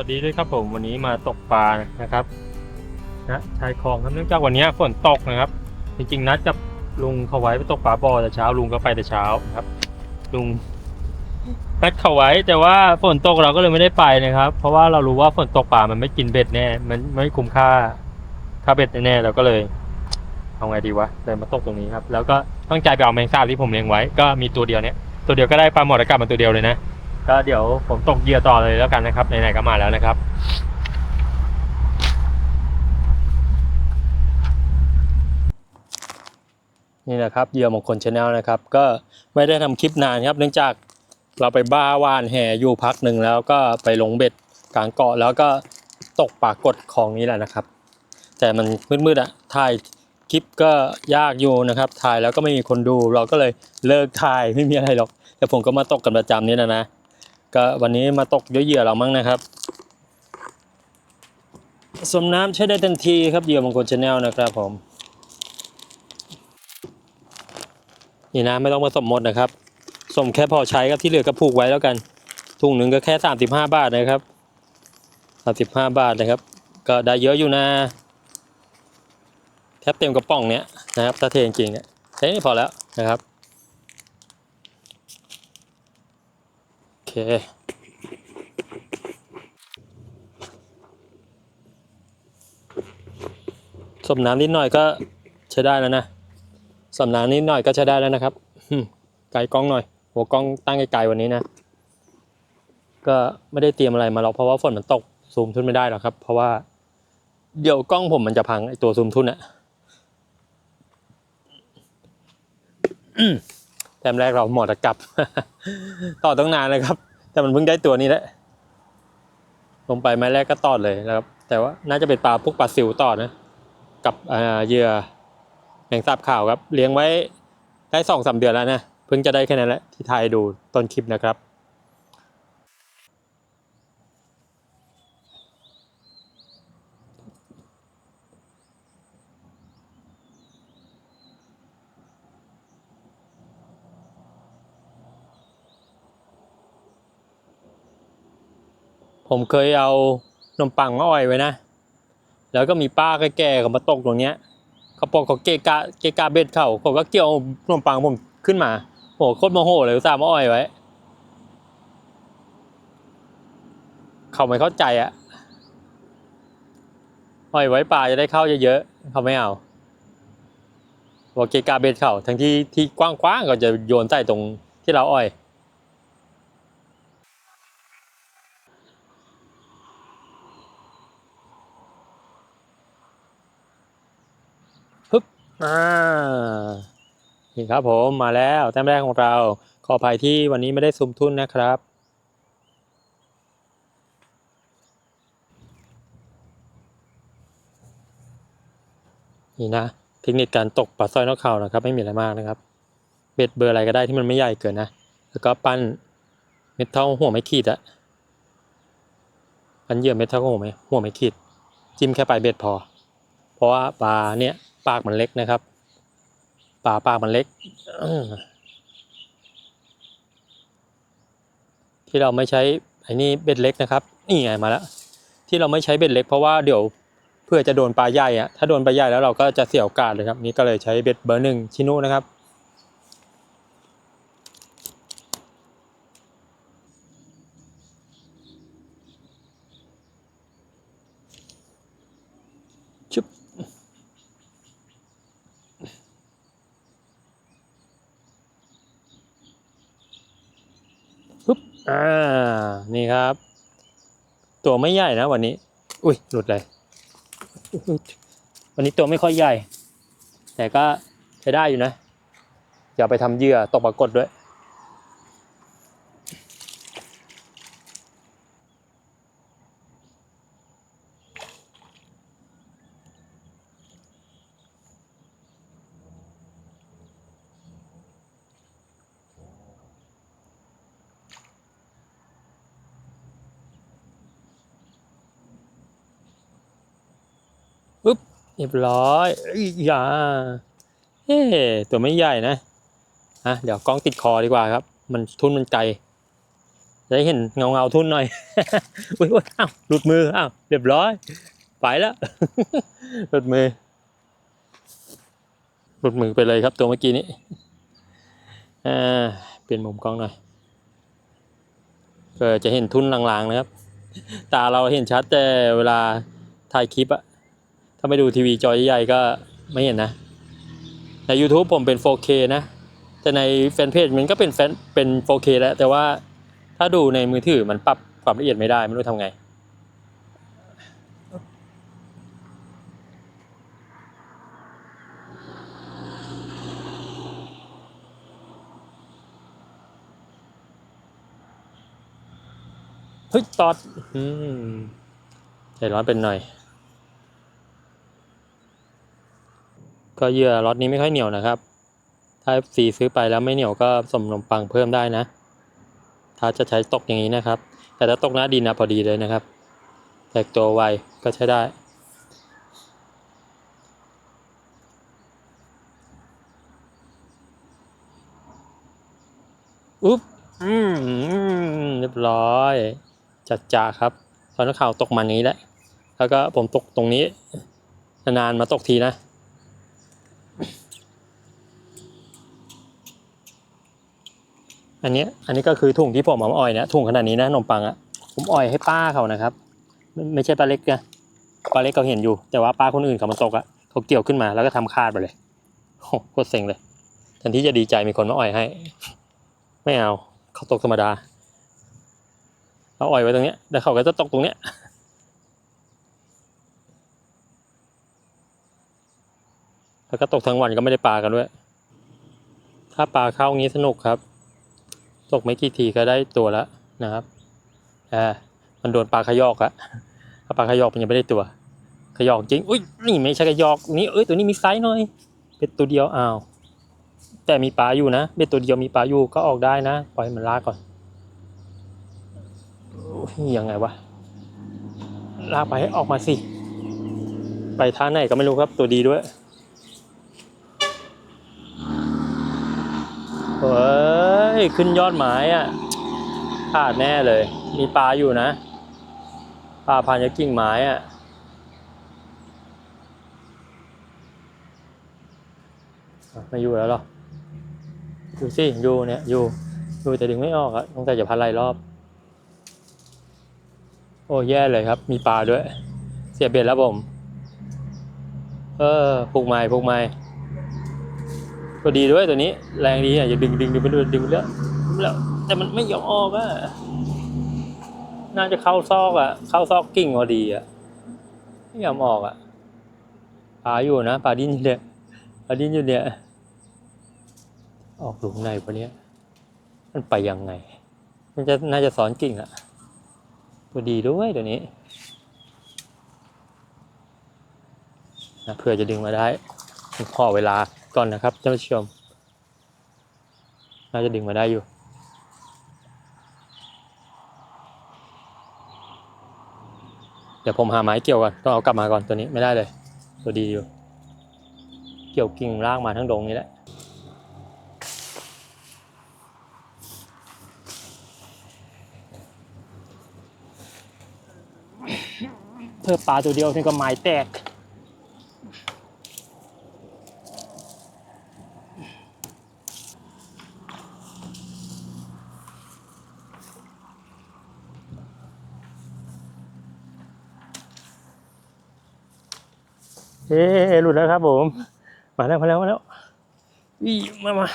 สวัสดีด้วยครับผมวันนี้มาตกปลานะครับนะชายคลองครับเนื่องจากวันนี้ฝนตกนะครับ จริงๆนัดกับลุงเขาไว้ไปตกปลาบ่อแต่เช้าลุงก็ไปแต่เช้าครับ ลุงนัดเขาไว้แต่ว่าฝนตกเราก็เลยไม่ได้ไปนะครับ เพราะว่าเรารู้ว่าฝนตกปลามันไม่กินเบ็ดแน่ มันไม่คุ้มค่าค่าเบ็ดแน่เราก็เลยเอาไงดีวะเลยมาตกตรงนี้ครับ แล้วก็ตั้งใจไปเอาแมงสาบที่ผมเลี้ยงไว้ ก็มีตัวเดียวเนี้ยตัวเดียวก็ได้ปลาหมอดอากาศมาตัวเดียวเลยนะ ก็เดี๋ยวผมตกเหยื่อต่อเลยแล้วกันนะครับไหนๆก็มาแล้วนะครับ นี่แหละครับเหยื่อมงคลชาแนลนะครับ ก็ไม่ได้ทำคลิปนานครับ เนื่องจากเราไปบ้าว่านแห่อยู่พักหนึ่งแล้วก็ไปลงเบ็ดกลางเกาะแล้วก็ตกปากกดคลองนี้แหละนะครับ แต่มันมืดๆอะถ่ายคลิปก็ยากอยู่นะครับถ่ายแล้วก็ไม่มีคนดู เราก็เลยเลิกถ่ายไม่มีอะไรหรอกแต่ผมก็มาตกกันประจำนี่นะนะ ก็วันนี้มาตกด้วยเหยื่อเรามั้งนะครับสมน้ำใช้ได้ทันทีครับเหยื่อมงคลชาแนลนะครับผม นี่นะไม่ต้องผสมหมดนะครับสมแค่พอใช้ครับที่เหลือก็ผูกไว้แล้วกัน ถุงหนึ่งก็แค่สามสิบห้าบาทนะครับสามสิบห้าบาทนะครับ ก็ได้เยอะอยู่นะ แทบเต็มกระป๋องเนี้ยนะครับถ้าเทจริงๆเนี่ยแค่นี้พอแล้วนะครับ โอเค สมน้ำนิดหน่อยก็ใช้ได้แล้วนะสำนานนิดหน่อยก็ใช้ได้แล้วนะครับไกลกล้องหน่อย หัวกล้องตั้งไกลๆวันนี้นะ ก็ไม่ได้เตรียมอะไรมาหรอกเพราะว่าฝนมันตกซูมทุนไม่ได้หรอกครับ เพราะว่าเดี๋ยวกล้องผมมันจะพังไอตัวซูมทุนอะแต้มแรกเราหมดกลับ ต่อตั้งนานเลยครับ แต่มันเพิ่งได้ตัวนี้แหละ ลงไปไม้แรกก็ตอดเลยนะครับ แต่ว่าน่าจะเป็นปลาพวกปลาซิวต่อนะ กับอ่าเหยื่อแมงสาบขาวครับ เลี้ยงไว้ได้สองสามเดือนแล้วนะ เพิ่งจะได้แค่นั้นแหละที่ถ่ายดูต้นคลิปนะครับ ผมเคยเอานมปังมาอ่อยไว้นะ แล้วก็มีป้าแก่ๆเขามาตกตรงเนี้ยเขาบอกเขาเกะกะเกะกะเบ็ดเขาเขาก็เกี่ยวขนมปังผมขึ้นมาโหโคตรโมโหเลยตส่าห์มาอ้อยไว้ เขาไม่เข้าใจอะอ้อยไว้ปลาจะได้เข้าเยอะๆเขาไม่เอาบอกเกะกะเบ็ดเขาทั้งที่ที่กว้างๆก็จะโยนใส่ตรงที่เราอ้อย อ่านี่ครับผมมาแล้วแต้มแรกของเราขออภัยที่วันนี้ไม่ได้ซุมทุนนะครับ นี่นะ เทคนิคการตกปลาสร้อยนกเขานะครับ ไม่มีอะไรมากนะครับ เบ็ดเบอร์อะไรก็ได้ที่มันไม่ใหญ่เกินนะ แล้วก็ปั้นเม็ดเท่าหัวไม่ขีดอะปั้นเยื่อเม็ดเท่าหัวไม่หัวไม่ขีด จิ้มแค่ปลายเบ็ดพอ เพราะว่าปลาเนี่ย ปากมันเล็กนะครับปลาปากมันเล็ก ที่เราไม่ใช้ไอ้นี่เบ็ดเล็กนะครับ นี่ไงมาแล้วที่เราไม่ใช้เบ็ดเล็กเพราะว่าเดี๋ยวเพื่อจะโดนปลาใหญ่อะถ้าโดนปลาใหญ่แล้วเราก็จะเสียโอกาสเลยครับ นี่ก็เลยใช้เบ็ดเบอร์หนึ่งชิโน่นะครับ อ่า นี่ครับ ตัวไม่ใหญ่นะวันนี้ อุ้ย หลุดเลย วันนี้ตัวไม่ค่อยใหญ่ แต่ก็ใช้ได้อยู่นะ อย่าไปทำเหยื่อตกปรากฏด้วย ปุ๊บ เรียบร้อยอย่าเฮ้ตัวไม่ใหญ่นะอะเดี๋ยวกล้องติดคอดีกว่าครับ มันทุนมันไกลจะได้เห็นเงาเงาทุ่นหน่อยอุ้ยอุ้ยอ้าวหลุดมืออ้าวเรียบร้อยไปแล้วหลุดมือหลุดมือไปเลยครับตัวเมื่อกี้นี้อ่าเปลี่ยนมุมกล้องหน่อยก็จะเห็นทุ่นลางๆนะครับ ตาเราเห็นชัดแต่เวลาถ่ายคลิปอะ ถ้าไม่ดูทีวีจอใหญ่ๆก็ไม่เห็นนะ ใน YouTube ผมเป็น 4K นะ แต่ในแฟนเพจมันก็เป็นแฟนเป็น 4K แล้ว แต่ว่าถ้าดูในมือถือมันปรับความละเอียดไม่ได้ไม่รู้ทำไง เฮ้ยตอดอืมใจร้อนเป็นหน่อย ก็เหยื่อล็อตนี้ไม่ค่อยเหนียวนะครับ ถ้าสีซื้อไปแล้วไม่เหนียวก็สมนมปังเพิ่มได้นะ ถ้าจะใช้ตกอย่างนี้นะครับ แต่ถ้าตกหน้าดินนะพอดีเลยนะครับ แตกตัวไวก็ใช้ได้อุ๊บอืมเรียบร้อยจัดจ่าครับตอนนักข่าวตกมันนี้แหละ แล้วก็ผมตกตรงนี้ นานๆมาตกทีนะ อันนี้อันนี้ก็คือถุงที่ผมเอามาอ่อยเนี่ยถุงขนาดนี้นะขนมปังอะผมอ่อยให้ป้าเขานะครับ ไม่ใช่ป้าเล็กนะป้าเล็กเขาเห็นอยู่ แต่ว่าป้าคนอื่นเขามาตกอะเขาเกี่ยวขึ้นมาแล้วก็ทำคาดไปเลยโอ้โคตรเซ็งเลยแทนที่จะดีใจมีคนมาอ่อยให้ ไม่เอาเขาตกธรรมดาเราอ่อยไว้ตรงเนี้ยแล้วเขาก็จะตกตรงเนี้ยแล้วก็ตกทั้งวันก็ไม่ได้ปลากันด้วย ถ้าปลาเข้างี้สนุกครับ ตกไม่กี่ทีก็ได้ตัวแล้วนะครับอ่ามันโดนปลาขยอกอะปลาขยอกมันยังไม่ได้ตัว ขยอกจริงอุ้ยนี่ไม่ใช่ขยอกนี่เอ้ยตัวนี้มีไซส์หน่อยเป็นตัวเดียวอ้าวแต่มีปลาอยู่นะเป็นตัวเดียวมีปลาอยู่ก็ออกได้นะปล่อยมันลากก่อนโอ้ยยังไงวะลากไปให้ออกมาสิ ไปท่าไหนก็ไม่รู้ครับตัวดีด้วยเฮ้ย ขึ้นยอดไม้อะพลาดแน่เลย มีปลาอยู่นะ ปลาพันยกิ่งไม้อะไม่อยู่แล้วหรออยู่สิอยู่เนี่ยอยู่อยู่แต่ดึงไม่ออกอะตั้งแต่จะพันหลายรอบ โอ้แย่เลยครับ มีปลาด้วย เสียเบ็ดแล้วผม เออผูกไม้ผูกไม้ ก็ดีด้วยตัวนี้ แรงดีอะอย่าดึงดึงดึงไปด้วยดึงไปเรื่อยแล้วแต่มันไม่ยอมออกอะน่าจะเข้าซอกอะ เข้าซอกกิ่งพอดีอะไม่ยอมออกอะปลาอยู่นะปลาดิ้นอยู่เนี่ยปลาดิ้นอยู่เนี่ยออกหลุมในปะเนี้ยมันไปยังไง มันจะน่าจะสอนกิ่งอะตัวดีด้วยตัวนี้นะเพื่อจะดึงมาได้ขอเวลา ก่อนนะครับท่านผู้ชม น่าจะดึงมาได้อยู่ เดี๋ยวผมหาไม้เกี่ยวก่อนต้องเอากลับมาก่อนตัวนี้ไม่ได้เลย ตัวดีอยู่ เกี่ยวกิ่งรากมาทั้งดงนี้แหละเพิ่มปลาตัวเดียวถึงกับไม้แตก เอ๊ะหลุดแล้วครับผม มาแล้วมาแล้วมาแล้วอีมามา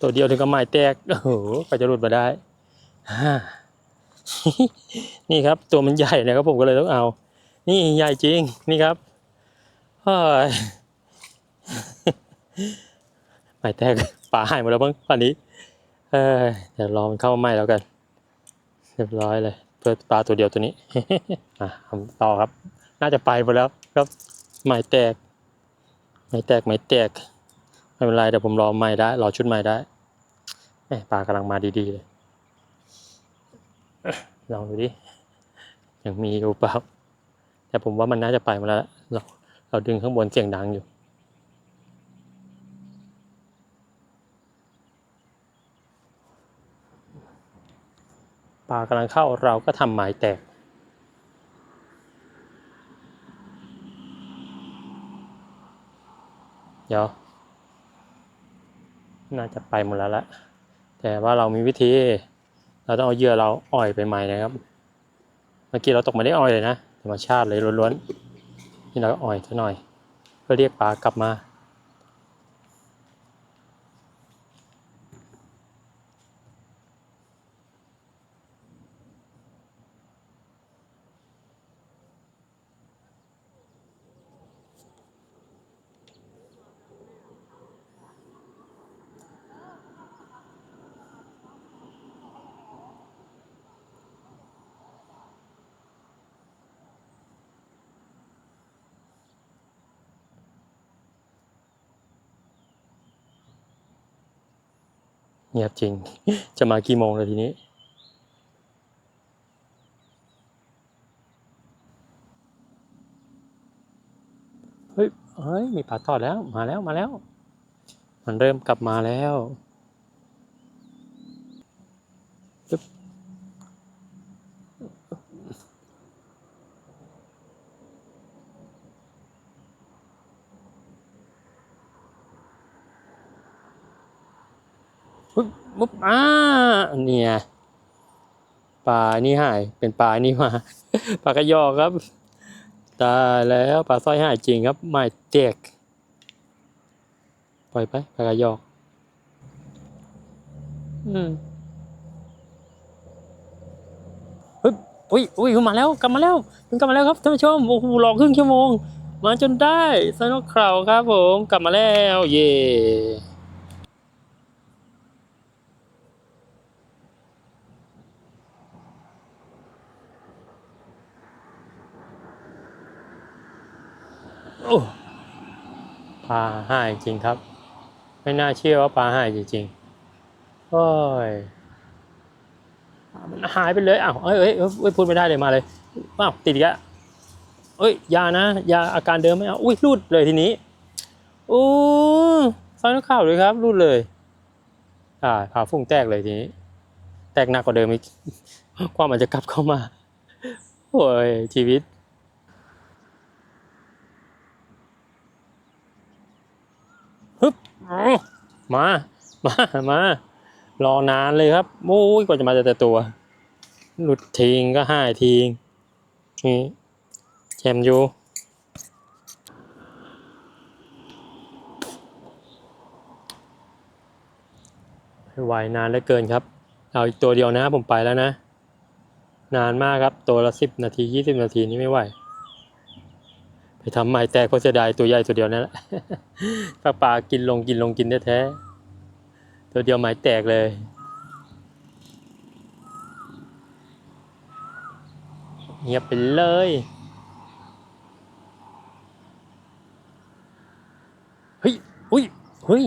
ตัวเดียวถึงกับไม้แตก โอ้โหกว่าจะหลุดมาได้ นี่ครับ ตัวมันใหญ่นะครับผมก็เลยต้องเอา นี่ใหญ่จริง นี่ครับเฮ้ยไม้แตกปลาหายหมดแล้วบ้างป่านนี้ เออเดี๋ยวรอมันเข้ามาใหม่แล้วกัน เรียบร้อยเลย เพื่อปลาตัวเดียวตัวนี้อะทำต่อครับ น่าจะไปหมดแล้วครับ ไม้แตก ไม้แตกไม้แตก ไม่เป็นไรเดี๋ยวผมรอไม้ได้รอชุดไม้ได้แหมปลากำลังมาดีๆเลยลองดูดิยังมีอยู่เปล่าแต่ผมว่ามันน่าจะไปมาแล้วเราเราดึงข้างบนเสียงดังอยู่ปลากำลังเข้าเราก็ทำหมายแตก เดี๋ยว น่าจะไปหมดแล้วละแต่ว่าเรามีวิธี เราต้องเอาเหยื่อเราอ่อยไปใหม่นะครับ เมื่อกี้เราตกไม่ได้อ่อยเลยนะธรรมชาติเลยล้วนๆ นี่เราก็อ่อยซะหน่อย เพื่อเรียกปลากลับมา เงียบจริง จะมากี่โมงเลยทีนี้ เฮ้ยเฮ้ย มีปลาทอดแล้ว มาแล้ว มาแล้ว มันเริ่มกลับมาแล้ว ปุ๊บอ่าเนี่ยปลานี่หายเป็นปลานี่มาปลากระยอกครับตายแล้วปลาสร้อยหายจริงครับไม่เจ็กปล่อยไปปลากระยอกอืมเฮ้ยอุ้ยอุ้ยมาแล้วกลับมาแล้วมันกลับมาแล้วครับท่านผู้ชมโอ้โหรอครึ่งชั่วโมงมาจนได้สนุกข่าวครับผมกลับมาแล้ว เย่โอ้ปลาหายจริงครับ ไม่น่าเชื่อว่าปลาหายจริงๆโอ้ยมันหายไปเลยอ้าวเอ้ยเอ้ยเอ้ยพูดไม่ได้เลยมาเลยว้าวติดอีกแล้วเอ้ยยานะยาอาการเดิมไม่เอาอุ้ยรูดเลยทีนี้โอ้ฟังนักข่าวเลยครับรูดเลยอ่าผ่าฟุ้งแตกเลยทีนี้ แตกหนักกว่าเดิมอีกความมันจะกลับเข้ามาโอ้ยชีวิต ฮึบมา มา มา รอนานเลยครับ โอ้ยกว่าจะมาแต่ตัว หลุดทิ้งก็ห้าทิ้งนี่แชมอยู่ไม่ไหวนานเหลือเกินครับ เอาอีกตัวเดียวนะผมไปแล้วนะ นานมากครับ ตัวละสิบนาทียี่สิบนาทีนี่ไม่ไหว ทำใหม่แตกเพราะเสียดายตัวใหญ่ตัวเดียวนั่นแหละปลาปลากินลงกินลงกินแท้ๆตัวเดียวหมายแตกเลย เงียบไปเลยเฮ้ยอุ้ยเฮ้ย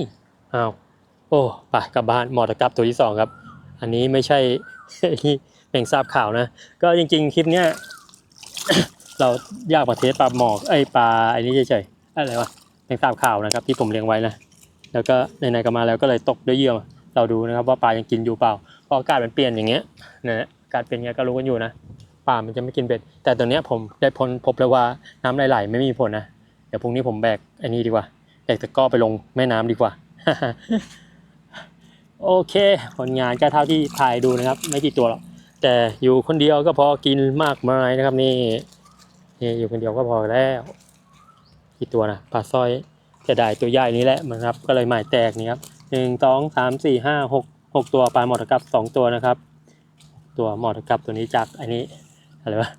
อ้าวโอ้ไปกลับบ้านหมอตะกับตัวที่สองครับ อันนี้ไม่ใช่แมงสาบข่าวนะ ก็จริงๆคลิปเนี้ย เรายากมาเทสปลาหมอกไอปลาไอ้นี่เฉยๆอะไรวะแมงสาบขาวนะครับ ที่ผมเลี้ยงไว้นะแล้วก็ไหนๆก็มาแล้วก็เลยตกด้วยเยื่อเราดูนะครับว่าปลายังกินอยู่เปล่าเพราะอากาศมันเปลี่ยนอย่างเงี้ยนะอากาศเป็นอย่างเงี้ยก็รู้กันอยู่นะปลามันจะไม่กินเบ็ด แต่ตัวเนี้ยผมได้พลพบแล้วว่าน้ำไหลๆไม่มีผลนะเดี๋ยวพรุ่งนี้ผมแบกไอ้นี่ดีกว่าแบกตะกร้อไปลงแม่น้ำดีกว่าโอเค ผลงานก็เท่าที่ถ่ายดูนะครับ ไม่กี่ตัวหรอกแต่อยู่คนเดียวก็พอกินมากมายนะครับนี่ นี่อยู่คนเดียวก็พอแล้วกี่ตัวนะปลาสร้อยจะได้ตัวใหญ่นี้แหละนะครับ ก็เลยหมายแตกนี่ครับหนึ่งสองสามสี่ห้าหกหกตัวปลาหมอตะกับสองตัวนะครับ ตัวหมอตะกับตัวนี้จากอันนี้อะไรวะ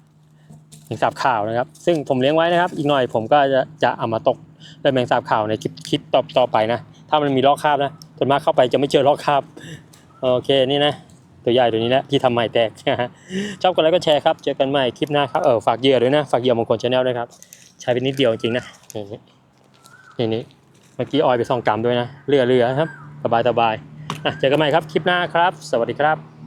แมงสาบขาวนะครับ ซึ่งผมเลี้ยงไว้นะครับ อีกหน่อยผมก็จะจะเอามาตกด้วยแมงสาบขาวในคลิปคลิปต่อต่อไปนะ ถ้ามันมีลอกคราบนะส่วนมากเข้าไปจะไม่เจอลอกคราบ โอเคนี่นะ ตัวใหญ่ตัวนี้แหละที่ทำใหม่แตก ชอบกดไลค์ก็แชร์ครับ เจอกันใหม่คลิปหน้าครับ เออฝากเหยื่อด้วยนะ ฝากเหยื่อมงคลชาแนลด้วยครับ ใช้ไปนิดเดียวจริงๆนะ นี่นี่นี่เมื่อกี้ออยไปสองกรัมด้วยนะเรือเรือครับ สบายสบายอะเจอกันใหม่ครับคลิปหน้าครับ สวัสดีครับ